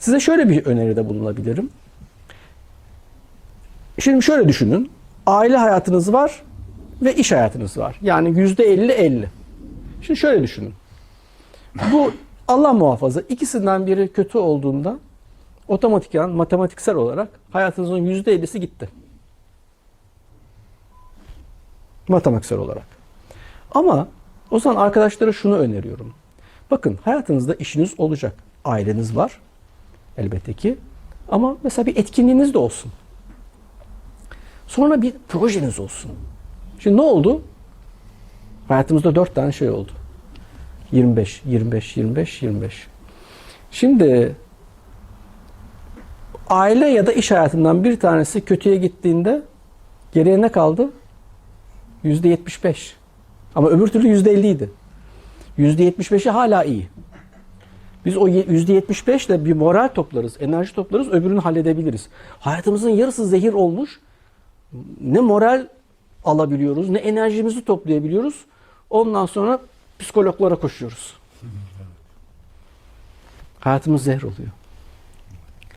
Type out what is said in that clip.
Size şöyle bir öneride bulunabilirim. Şimdi şöyle düşünün. Aile hayatınız var ve iş hayatınız var. Yani yüzde 50 50. Şimdi şöyle düşünün. Bu Allah muhafaza ikisinden biri kötü olduğunda otomatikman matematiksel olarak hayatınızın yüzde 50'si gitti. Matematiksel olarak. Ama o zaman arkadaşlara şunu öneriyorum. Bakın hayatınızda işiniz olacak. Aileniz var. Elbette ki. Ama mesela bir etkinliğiniz de olsun. Sonra bir projeniz olsun. Şimdi ne oldu? Hayatımızda dört tane şey oldu. 25, 25, 25, 25. Şimdi aile ya da iş hayatından bir tanesi kötüye gittiğinde geriye ne kaldı? Yüzde 75. Ama öbür türlü yüzde 50 idi. Yüzde 75'i hala iyi. Biz o ye- yüzde 75 ile bir moral toplarız, enerji toplarız, öbürünü halledebiliriz. Hayatımızın yarısı zehir olmuş. Ne moral alabiliyoruz, ne enerjimizi toplayabiliyoruz. Ondan sonra psikologlara koşuyoruz. Hayatımız zehir oluyor.